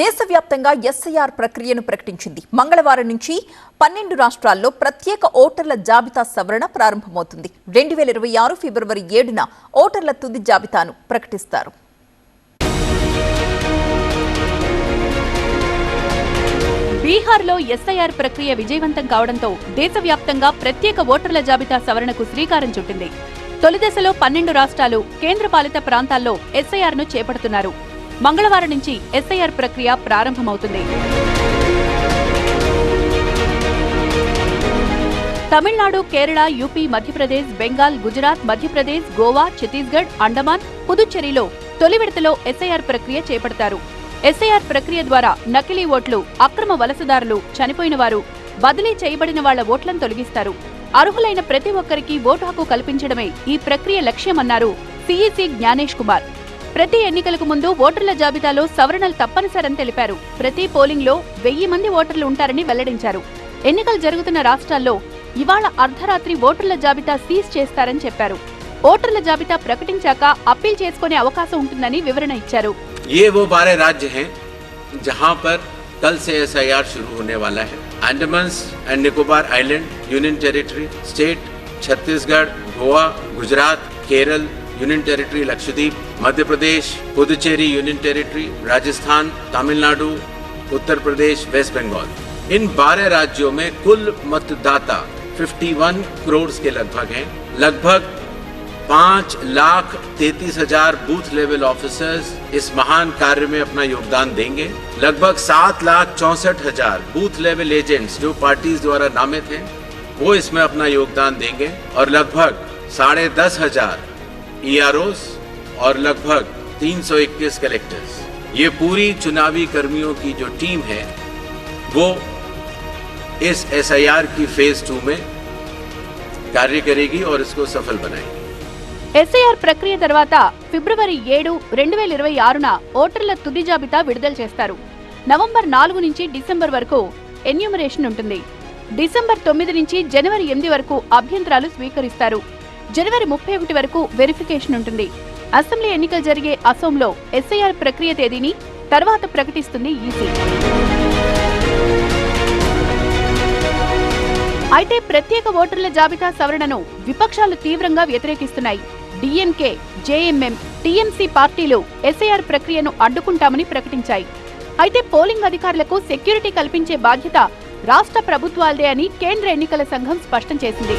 దేశవ్యాప్తంగా ఎస్ఐఆర్ ప్రక్రియను ప్రకటించింది. మంగళవారం నుంచి పన్నెండు రాష్ట్రాల్లో ప్రత్యేక ఓటర్ల జాబితా సవరణ ప్రారంభమవుతుంది. రెండు వేల ఇరవై ఆరు ఫిబ్రవరి ఏడున ఓటర్ల తుది జాబితాను ప్రకటిస్తారు. బీహార్లో ఎస్ఐఆర్ ప్రక్రియ విజయవంతం కావడంతో దేశవ్యాప్తంగా ప్రత్యేక ఓటర్ల జాబితా సవరణకు శ్రీకారం చుట్టింది. తొలి దశలో పన్నెండు రాష్ట్రాలు కేంద్రపాలిత ప్రాంతాల్లో ఎస్ఐఆర్ను చేపడుతున్నారు. మంగళవారం నుంచి ఎస్ఐఆర్ ప్రక్రియ ప్రారంభమవుతుంది. తమిళనాడు కేరళ యూపీ మధ్యప్రదేశ్ బెంగాల్ గుజరాత్ మధ్యప్రదేశ్ గోవా ఛత్తీస్గఢ్ అండమాన్ పుదుచ్చేరిలో తొలి విడతలో ఎస్ఐఆర్ ప్రక్రియ చేపడతారు. ఎస్ఐఆర్ ప్రక్రియ ద్వారా నకిలీ ఓట్లు అక్రమ వలసదారులు చనిపోయిన వారు బదిలీ చేయబడిన వాళ్ళ ఓట్లను తొలగిస్తారు. అర్హులైన ప్రతి ఒక్కరికి ఓటు హక్కు కల్పించడమే ఈ ప్రక్రియ లక్ష్యమన్నారు సిఈసి జ్ఞానేష్ కుమార్. ప్రతి ఎన్నికలకు ముందు ఓటర్ల జాబితాలో సవరణలు తప్పనిసరని తెలిపారు ప్రతి పోలింగ్లో వెయ్యి మంది ఓటర్లు ఉంటారని వెల్లడించారు ఎన్నికలు జరుగుతున్న రాష్ట్రాల్లో ఇవాళ అర్ధరాత్రి ఓటర్ల జాబితా సీజ్ చేస్తారని చెప్పారు ఓటర్ల జాబితా ప్రకటించాక అప్పీల్ చేసుకునే అవకాశం ఉంటుందని వివరణ ఇచ్చారు ये वो बारह राज्य हैं जहां पर कल से एस शुरू होने वाला है Andaman and Nicobar island union territory state Chhattisgarh Goa Gujarat Kerala union territory Lakshadweep Madhya Pradesh Puducherry union territory Rajasthan Tamil Nadu Uttar Pradesh West Bengal इन बारह राज्यों में कुल मतदाता 51 करोड़ के लगभग हैं। लगभग पाँच लाख तैतीस हज़ार बूथ लेवल ऑफिसर्स इस महान कार्य में अपना योगदान देंगे। लगभग सात लाख चौसठ हज़ार बूथ लेवल एजेंट्स जो पार्टीज़ द्वारा नामित हैं, वो इसमें अपना योगदान देंगे और लगभग साढ़े दस हज़ार ई और लगभग 321 कलेक्टर्स ये पूरी चुनावी कर्मियों की जो टीम है वो इस एसआईआर की फेज टू में कार्य करेगी और इसको सफल बनाएगी ఎస్ఐఆర్ ప్రక్రియ తర్వాత ఫిబ్రవరి ఏడు రెండు వేల ఇరవై ఆరున ఓటర్ల తుది జాబితా విడుదల చేస్తారు నవంబర్ నాలుగు నుంచి డిసెంబర్ వరకు ఎన్యూమరేషన్ ఉంటుంది డిసెంబర్ తొమ్మిది నుంచి జనవరి ఎనిమిది వరకు అభ్యంతరాలు స్వీకరిస్తారు జనవరి ముప్పై ఒకటి వరకు వెరిఫికేషన్ ఉంటుంది. అసెంబ్లీ ఎన్నికలు జరిగే అసోంలో ఎస్ఐఆర్ ప్రక్రియ తేదీని తర్వాత ప్రకటిస్తుంది ఈసీ. అయితే ప్రత్యేక ఓటర్ల జాబితా సవరణను విపక్షాలు తీవ్రంగా వ్యతిరేకిస్తున్నాయి. డిఎంకే జేఎంఎం టీఎంసీ పార్టీలు ఎస్ఐఆర్ ప్రక్రియను అడ్డుకుంటామని ప్రకటించాయి. అయితే పోలింగ్ అధికారులకు సెక్యూరిటీ కల్పించే బాధ్యత రాష్ట్ర ప్రభుత్వాలదే అని కేంద్ర ఎన్నికల సంఘం స్పష్టం చేసింది.